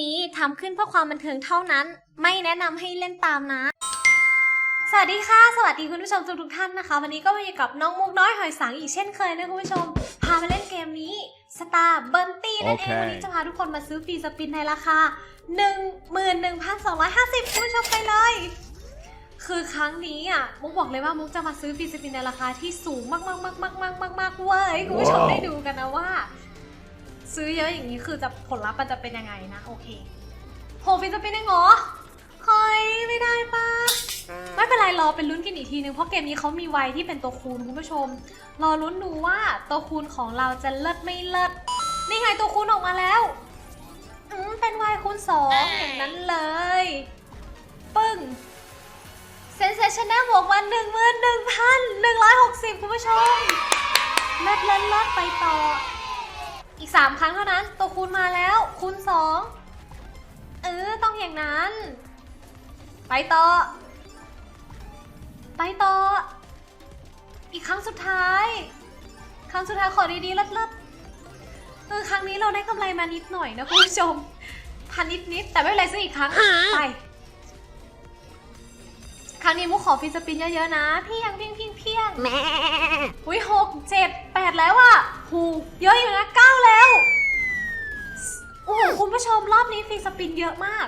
นี้ทำขึ้นเพื่อความบันเทิงเท่านั้น ไม่แนะนำให้เล่นตามนะ สวัสดีค่ะ สวัสดีคุณผู้ชมทุกทุกๆท่านนะคะ วันนี้ก็มาอยู่กับน้องมุกน้อยหอยสังอีกเช่นเคยนะคุณผู้ชม พามาเล่นเกมนี้สตาร์เบิร์นตี้นั่นเองโอเควันนี้จะพาทุกคนมาซื้อฟรีสปินในราคา 11,250 คุณผู้ชมไปเลยคือครั้งนี้อะมุกบอกเลยว่ามุกจะมาซื้อฟรีสปินในราคาที่สูงมากๆๆๆๆๆๆเว้ยคุณผู้ชมว้าวได้ดูกันนะว่า ซื้อเยอะอย่างนี้คือจะผลลัพธ์มันจะเป็นยังไงนะ โอเคโหฟรีสปินเองเหรอเฮ้ยไม่ได้ปะไม่เป็นไรรอเป็นลุ้นกันอีกทีนึงเพราะเกมนี้เขามีไวที่เป็นตัวคูณคุณผู้ชม รอลุ้นดูว่าตัวคูณของเราจะเลิศไม่เลิศนี่ไงตัวคูณออกมาแล้วอืมเป็นไวคูณสองอย่างนั้นเลย ปึ้งเซนเซชันแนลบวกมาหนึ่งหมื่นหนึ่งพันหนึ่งร้อยหกสิบคุณผู้ชมเลิศเลิศเลิศไปต่อ อีกสามครั้งเท่านั้น ตัวคูณมาแล้ว คูณสองเออ ต้องอย่างนั้น ไปต่อ ไปต่อ อีกครั้งสุดท้าย ครั้งสุดท้ายขอดีๆเลิศเลิศเออ ครั้งนี้เราได้กำไรมานิดหน่อยนะคุณผู้ชม พันนิดนิดๆแต่ไม่เป็นไรซื้ออีกครั้ง ไป ครั้งนี้มุกขอฟิสปินเยอะๆนะ พี่ยังเพียงเพียงเพียงอุ้ยหกเจ็ดแปดแล้วอะหูเยอะอยู่นะเก้าแล้วโอ้โหคุณผู้ชมรอบนี้ฟรีสปินเยอะมาก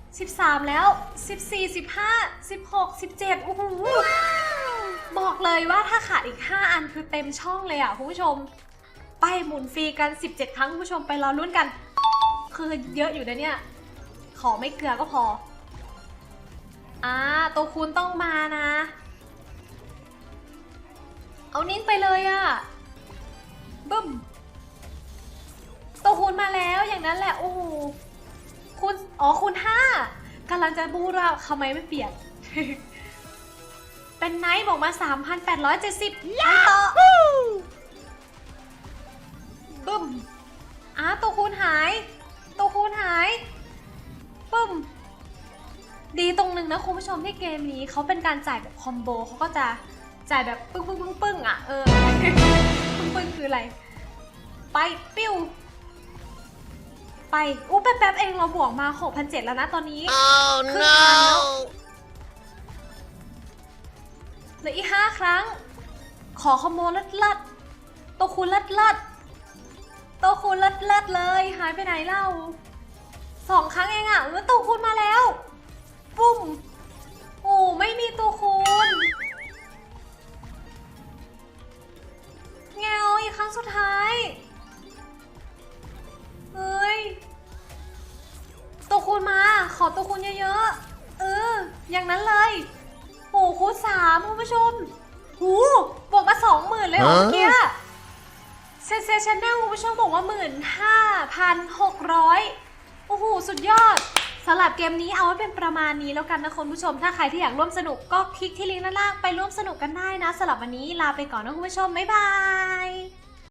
13 แล้ว 14 15 16 17โอ้โหบอกเลยว่าถ้าขาดอีก 5 อันคือเต็มช่องเลยอะคุณผู้ชม ไปหมุนฟรีกัน 17 ครั้งคุณผู้ชมไปรอลุ้นกัน คือเยอะอยู่นะเนี่ย ขอไม่เกลือก็พอ อ่าตัวคูณต้องมานะ เอานิ้นไปเลยอะบึ้ม คูณมาแล้วอย่างนั้นแหละ โอ้โหคูณอ๋อคูณห้ากำลังจะบูดว่าทำไมไม่เปลี่ยน เป็นไนท์บอกมา 3,870ไปต่อบึ้มอ่าตัวคูณหาย ตัวคูณหายปึ้ม ดีตรงหนึงนะคุณผู้ชมที่เกมนี้เขาเป็นการจ่ายแบบคอมโบเขาก็จะจ่ายแบบปึ้งปึ้งปึ้งปึ้งอะ เออ ปึ้งปึ้งคืออะไร ไปปิ้ว ไปอู้แป๊บๆเองเราบวกมา 6,700 แล้วนะตอนนี้ Oh ครึ่งทางแล้วเหลืออีกห้าครั้ง ขอคอมโบเลิศเลิศๆตัวคูณเลิศเลิศๆตัวคูณเลิศเลิศๆเลย หายไปไหนเล่าสองครั้งเองอะเออตัวคูณมาแล้ว ปุ้มโอ้ไม่มีตัวคูณเงาอีกครั้งสุดท้าย ตัวคูณเยอะๆ เออ อย่างนั้นเลย โอ้คูณสามคุณผู้ชม หูบวกมาสองหมื่นเลยเหรอฮะเมื่อกี้เซนเซชันแนลคุณผู้ชมบอกว่าหมื่นห้าพันหกร้อยโอ้โห สุดยอดสำหรับเกมนี้เอาไว้เป็นประมาณนี้แล้วกันนะคุณผู้ชม ถ้าใครที่อยากร่วมสนุกก็คลิกที่ลิงก์ด้านล่างไปร่วมสนุกกันได้นะสำหรับวันนี้ลาไปก่อนนะคุณผู้ชม บ๊ายบาย